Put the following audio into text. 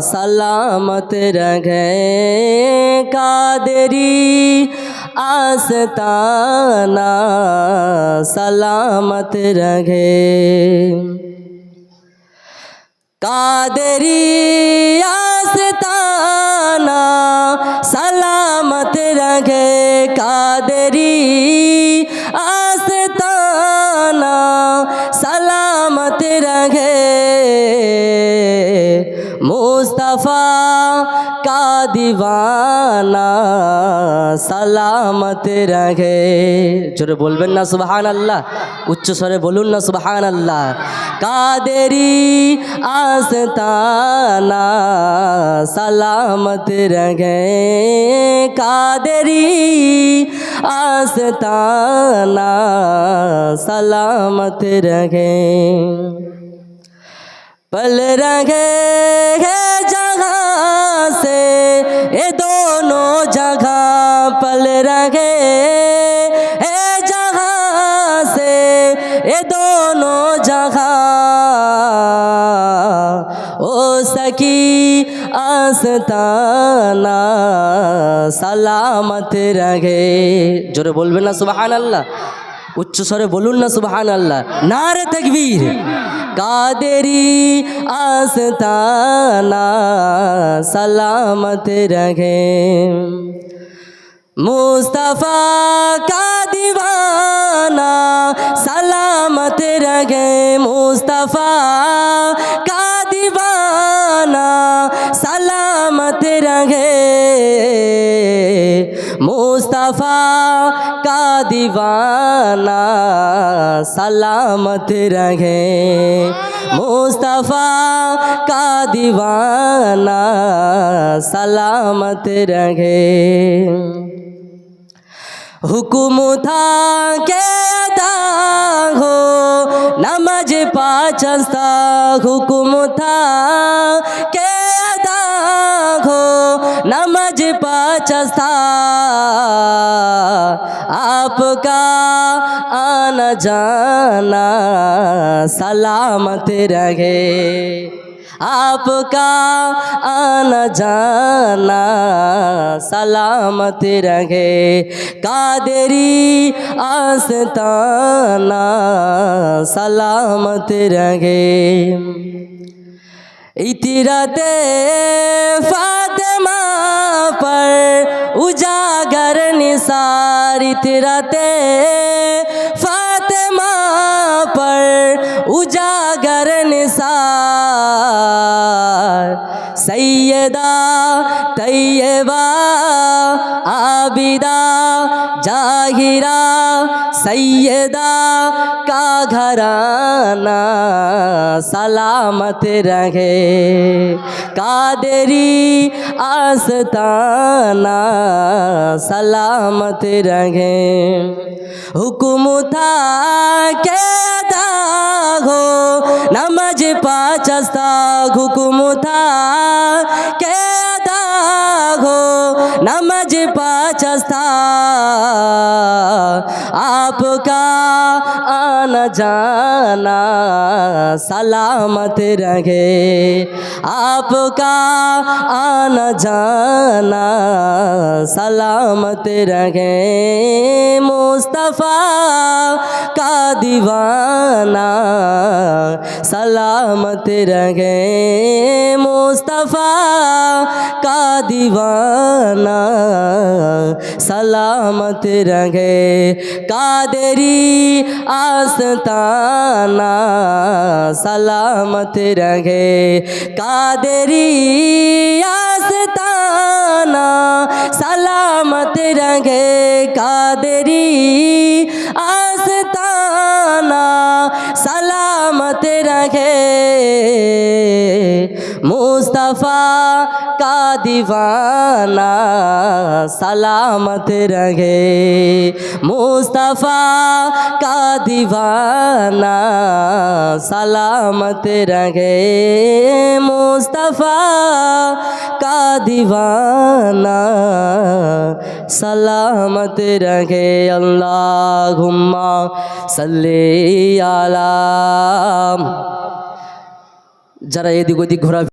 सलामत रहे कादरी आस्ताना सलामत रहे कादरी आस्ताना सलामत रहे कादरी आस्ताना सलामत रहे মুস্তফা, কা দিবানা সালামত রাখে। জোরে বলবেন না সুবাহান আল্লাহ উচ্চ স্বরে বলুন না সুবাহান আল্লাহ কাদেরি আস্তানা সালামত রাখে। কাদেরি আস্তানা সালামত রাখে। পল রঙে হে জগাসে এ দোনো জগা পল রঙে হে জগাসে এ দোনো জগা ও সকি আসতানা সালামত রঙে জোরে বলবে না সুবাহ আল্লাহ উচ্চস্বরে বলুন না সুবাহান আল্লাহ না রে তেকবীর। কাদেরি আস্তানা সালামত রহে মুস্তফা কা দিবানা সালামত রহে মুস্তফা কা দিবানা সালামত রহে মুস্তফা دیوانہ سلامت رہے۔ مصطفیٰ کا دیوانہ سلامت رہے۔ حکم تھا کہتا ہو نمج پاچستا حکم تھا کہتا ہو نمج پاچستا آپ کا آنا جانا سلامت رہے۔ آپ کا آنا جانا سلامت رہے۔ قادری آستانہ سلامت رہے۔ اترت فاطمہ پر اجاگر نثار বাড়িতে রাতে ফাতেমা পর উজাগর নিসার। সৈয়দা طیبہ، عابدہ، جاہرہ، سیدہ کا گھرانہ سلامت رہے۔ قادری آستانہ سلامت رہے۔ حکم تھا کہ ادا ہو نمج پاچستا حکم आपका आना जाना सलामत रहे आपका आना जाना सलामत रहे मुस्तफ़ा का दीवाना सलामत रहे मुस्तफ़ा का दीवाना सलामत रहे कादरी आस्ताना सलामत रहे कादरी आस्ताना सलामत रहे कादरी মুস্তফা, কা দিওয়ানা, সালামত রহে মুস্তফা, কা দিওয়ানা, সালামত রহে মুস্তফা, কা দিওয়ানা, সালামত রহে আল্লাহুম্মা সাল্লি আলা যারা এদিক ওদিক ঘোরা